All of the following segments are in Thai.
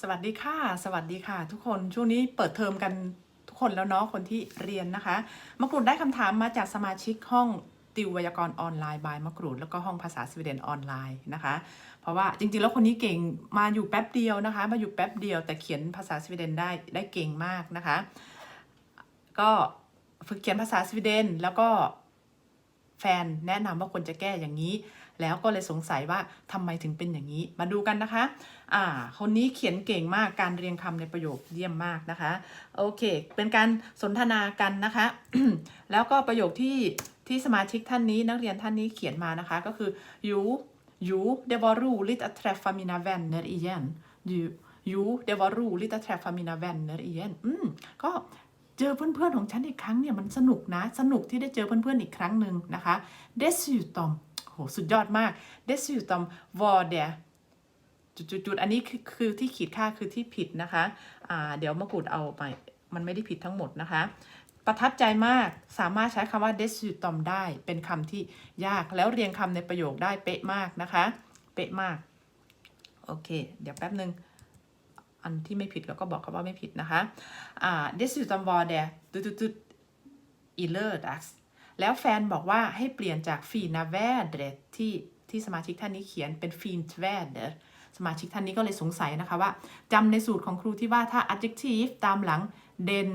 สวัสดีค่ะ สวัสดีค่ะ ทุกคนช่วงนี้เปิดเทอมกันทุกคนแล้วเนาะคนที่เรียนนะคะมะกรูดได้คำถามมาจากสมาชิกห้องติวไวยากรณ์ออนไลน์บายมะกรูดแล้วก็ห้องภาษาสวีเดนออนไลน์นะคะ เพราะว่าจริงๆ แล้วคนนี้เก่งมาอยู่แป๊บเดียวนะคะ มาอยู่แป๊บเดียวแต่เขียนภาษาสวีเดนได้ได้เก่งมากนะคะ ก็ฝึกเขียนภาษาสวีเดนแล้วก็แฟนแนะนำว่าควรจะแก้อย่างนี้ แล้วก็เลยสงสัยว่าทำไมถึงเป็นอย่างนี้ มาดูกันนะคะ อ่า คนนี้เขียนเก่งมากการเรียงคำในประโยคเยี่ยมมากนะคะ โอเค เป็นการสนทนากันนะคะ แล้วก็ประโยคที่ที่สมาชิกท่านนี้นักเรียนท่านนี้เขียนมานะคะ ก็คือ jo jo det var roligt att träffa mina vänner igen jo jo det var roligt att träffa mina vänner igen อืมก็เจอเพื่อนๆของฉันอีกครั้งเนี่ยมันสนุกนะ สนุกที่ได้เจอเพื่อนๆอีกครั้งหนึ่งนะคะ dessutom โหสุดยอดมาก dessutom var det จุดๆอันนี้คือคือที่ขีดค่าคือที่ผิดนะคะอ่าเดี๋ยวมะกรูดเอาไป มันไม่ได้ผิดทั้งหมดนะคะ ประทับใจมากสามารถใช้คำว่า dessutom ได้ เป็นคำที่ยากแล้วเรียงคำในประโยคได้เป๊ะมากนะคะ เป๊ะมาก โอเค เดี๋ยวแป๊บหนึ่งอันที่ไม่ผิดเราก็บอกเขาว่าไม่ผิดนะคะอ่า dessutom var det จุดๆๆ i lördags แล้วแฟนบอกว่าให้เปลี่ยนจากฟีนาแวดเดที่ที่สมาชิกท่านนี้เขียนเป็นฟีนแวเดสมาชิกท่านนี้ก็เลยสงสัยนะคะว่าจำในสูตรของครูที่ว่าถ้า adjective ตามหลังเดน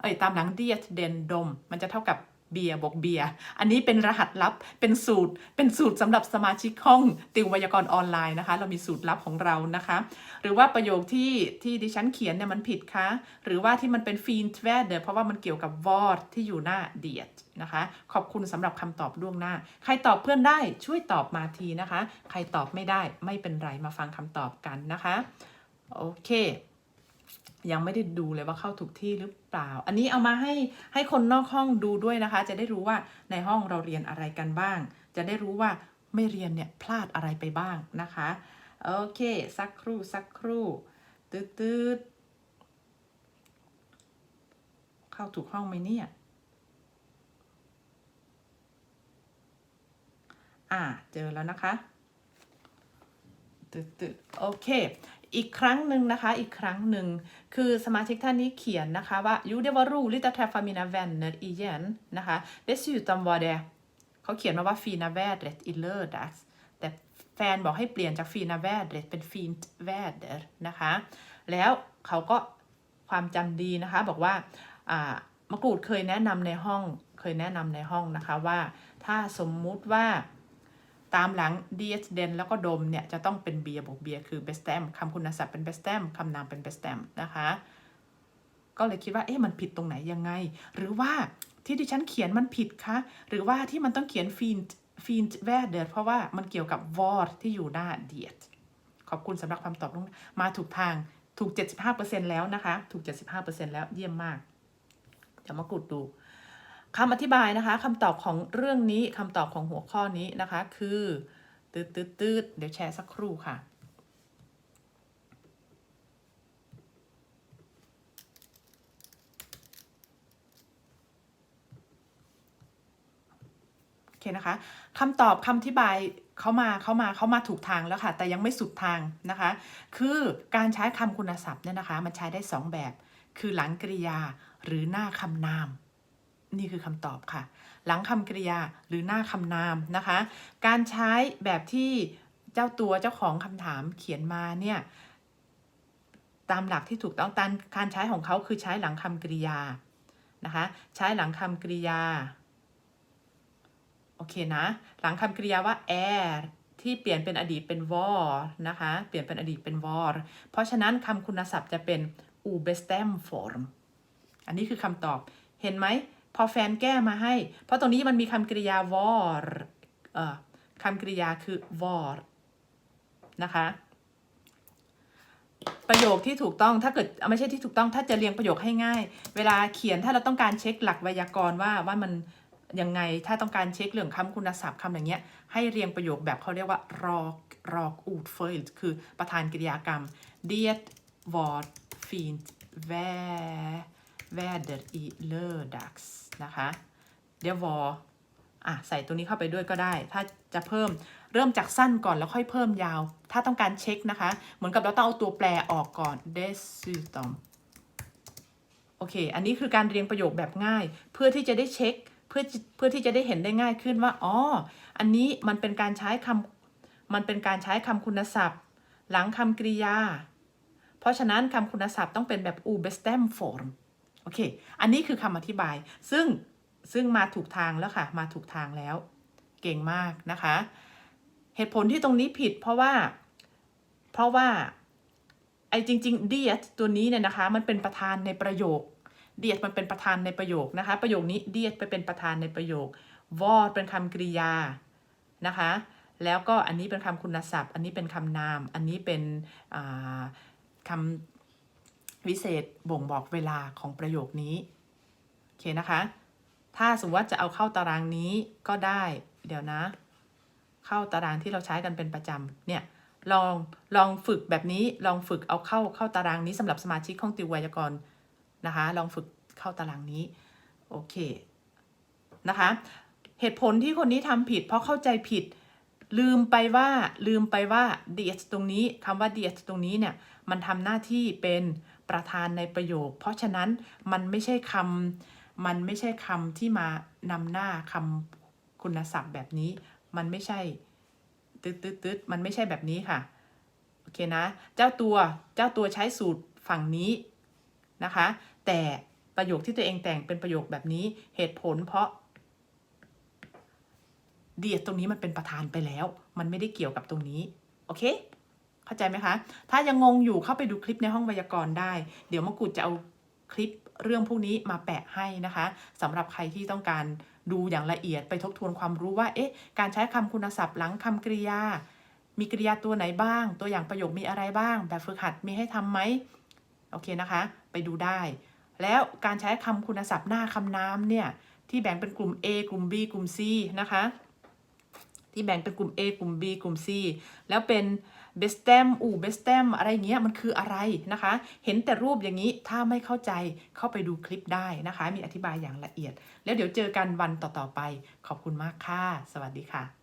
เอ้ยตามหลัง diet เดนดม มันจะเท่ากับ เบียร์บวกเบียร์อันนี้เป็นรหัสลับ เป็นสูตร เป็นสูตรสำหรับสมาชิกห้องติวไวยากรณ์ออนไลน์นะคะ เรามีสูตรลับของเรานะคะ หรือว่าประโยคที่ที่ดิฉันเขียนเนี่ยมันผิดคะหรือว่าที่มันเป็น fint väder เพราะว่ามันเกี่ยวกับ word ที่อยู่หน้า diet นะคะ ขอบคุณสำหรับคำตอบล่วงหน้า ใครตอบเพื่อนได้ช่วยตอบมาทีนะคะ ใครตอบไม่ได้ไม่เป็นไรมาฟังคำตอบกันนะคะ โอเค ยังไม่ได้ดูเลยว่าเข้าถูกที่หรือเปล่า อันนี้เอามาให้ให้คนนอกห้องดูด้วยนะคะ จะได้รู้ว่าในห้องเราเรียนอะไรกันบ้าง จะได้รู้ว่าไม่เรียนเนี่ยพลาดอะไรไปบ้างนะคะ โอเค สักครู่สักครู่ตืดตืดเข้าถูกห้องไหมเนี่ย อ่า เจอแล้วนะคะตืดตืดโอเค อีกครั้งหนึ่งนะคะ อีกครั้งหนึ่ง คือสมาชิกท่านนี้เขียนนะคะว่า Jo, det var roligt att träffa mina vänner igen นะคะ dessutom var det เขาเขียนมาว่า fina vädret i lördags แต่แฟนบอกให้เปลี่ยนจาก fina vädret เป็น fint väder นะคะ แล้วเขาก็ความจำดีนะคะ บอกว่าอ่ามะกรูดเคยแนะนำในห้อง เคยแนะนำในห้องนะคะว่า ถ้าสมมุติว่า ตามหลัง ds den แล้วก็ดมเนี่ยจะต้องเป็นเบียบวกเบียร์คือ bestem คำคุณศัพท์เป็น bestem คำนามเป็น bestem นะคะ ก็เลยคิดว่าเอ๊ะมันผิดตรงไหนยังไง หรือว่าที่ดิฉันเขียนมันผิดคะหรือว่าที่มันต้องเขียน fint fint väder เพราะว่ามันเกี่ยวกับ word ที่อยู่หน้า diet ขอบคุณสำหรับคำตอบลงมาถูกทางถูก 75%แล้วนะคะ ถูก 75%แล้วเยี่ยมมาก เดี๋ยวมากรูดดู คำอธิบายนะคะคำตอบของเรื่องนี้คำตอบของหัวข้อนี้นะคะ คือตืดตืดตืดเดี๋ยวแชร์สักครู่ค่ะ โอเคนะคะคำตอบคำอธิบายเขามาเขามาเขามาถูกทางแล้วค่ะ แต่ยังไม่สุดทางนะคะ คือการใช้คำคุณศัพท์เนี่ยนะคะ มันใช้ได้สองแบบ คือหลังกริยาหรือหน้าคำนาม นี่คือคำตอบค่ะ หลังคำกริยาหรือหน้าคำนามนะคะ การใช้แบบที่เจ้าตัวเจ้าของคำถามเขียนมาเนี่ยตามหลักที่ถูกต้องตามการใช้ของเขาคือใช้หลังคำกริยานะคะ ใช้หลังคำกริยาโอเคนะ หลังคำกริยาว่า är ที่เปลี่ยนเป็นอดีตเป็น var นะคะ เปลี่ยนเป็นอดีตเป็น var เพราะฉะนั้นคำคุณศัพท์จะเป็น ubestem form อันนี้คือคำตอบเห็นไหม พอแฟนแก้มาให้ เพราะตรงนี้มันมีคำกริยา var เอ่อคำกริยาคือ var นะคะ ประโยคที่ถูกต้องถ้าเกิดไม่ใช่ที่ถูกต้องถ้าจะเรียงประโยคให้ง่าย เวลาเขียนถ้าเราต้องการเช็คหลักไวยากรณ์ว่าว่ามันยังไงถ้าต้องการเช็คเรื่องคำคุณศัพท์คำอย่างเงี้ย ให้เรียงประโยคแบบเขาเรียกว่า rok rok ordföljd คือประธานกริยากรรม det var fint vä väder i lördags นะคะ det var อะใส่ตัวนี้เข้าไปด้วยก็ได้ ถ้าจะเพิ่มเริ่มจากสั้นก่อนแล้วค่อยเพิ่มยาว ถ้าต้องการเช็คนะคะ เหมือนกับเราต้องเอาตัวแปรออกก่อน dessutom โอเค อันนี้คือการเรียงประโยคแบบง่าย เพื่อที่จะได้เช็คเพื่อเพื่อที่จะได้เห็นได้ง่ายขึ้นว่า อ๋อ อันนี้มันเป็นการใช้คำมันเป็นการใช้คำคุณศัพท์ หลังคำกริยา เพราะฉะนั้นคำคุณศัพท์ต้องเป็นแบบ u bestem form โอเค อันนี้คือคำอธิบาย ซึ่งซึ่งมาถูกทางแล้วค่ะ มาถูกทางแล้ว เก่งมากนะคะ เหตุผลที่ตรงนี้ผิดเพราะว่า เพราะว่า ไอ้จริง ๆ diet ตัวนี้เนี่ยนะคะ มันเป็นประธานในประโยค diet มันเป็นประธานในประโยคนะคะ ประโยคนี้ diet ไปเป็นประธานในประโยค word เป็นคำกริยานะคะ แล้วก็อันนี้เป็นคำคุณศัพท์ อันนี้เป็นคำนาม อันนี้เป็นคำ วิเศษบ่งบอกเวลาของประโยคนี้ โอเคนะคะ ถ้าสมมติว่าจะเอาเข้าตารางนี้ก็ได้ เดี๋ยวนะ เข้าตารางที่เราใช้กันเป็นประจำเนี่ย ลอง ลองฝึกแบบนี้ ลองฝึกเอาเข้าเข้าตารางนี้สำหรับสมาชิกของติวไวยากรณ์นะคะ ลองฝึกเข้าตารางนี้ โอเค นะคะ เหตุผลที่คนนี้ทำผิด เพราะเข้าใจผิด ลืมไปว่า ลืมไปว่า ds ตรงนี้คำว่า ds ตรงนี้เนี่ย มันทำหน้าที่เป็น ประธานในประโยค เพราะฉะนั้นมันไม่ใช่คำมันไม่ใช่คำที่มานำหน้าคำคุณศัพท์แบบนี้ มันไม่ใช่ตึ๊ดตึ๊ดตึ๊ดมันไม่ใช่แบบนี้ค่ะ โอเคนะ เจ้าตัวเจ้าตัวใช้สูตรฝั่งนี้นะคะ แต่ประโยคที่ตัวเองแต่งเป็นประโยคแบบนี้เหตุผลเพราะเดียดตรงนี้มันเป็นประธานไปแล้ว มันไม่ได้เกี่ยวกับตรงนี้ โอเค เข้าใจไหมคะ ถ้ายังงงอยู่เข้าไปดูคลิปในห้องไวยากรณ์ได้ เดี๋ยวมะกรูดจะเอาคลิปเรื่องพวกนี้มาแปะให้นะคะสำหรับใครที่ต้องการดูอย่างละเอียดไปทบทวนความรู้ว่า เอ๊ะ การใช้คำคุณศัพท์หลังคำกริยา มีกริยาตัวไหนบ้าง ตัวอย่างประโยคมีอะไรบ้าง แบบฝึกหัดมีให้ทำไหมโอเคนะคะ ไปดูได้ แล้วการใช้คำคุณศัพท์หน้าคำนามเนี่ย ที่แบ่งเป็นกลุ่ม A กลุ่ม B กลุ่ม C นะคะ ที่แบ่งเป็นกลุ่ม A กลุ่ม B กลุ่ม C แล้วเป็น เบสเตมอู่ b e s t e m อะไรเงี้ยมันคืออะไรนะคะ เห็นแต่รูปอย่างนี้ถ้าไม่เข้าใจเข้าไปดูคลิปได้นะคะ มีอธิบายอย่างละเอียด แล้วเดี๋ยวเจอกันวันต่อๆไป ขอบคุณมากค่ะ สวัสดีค่ะ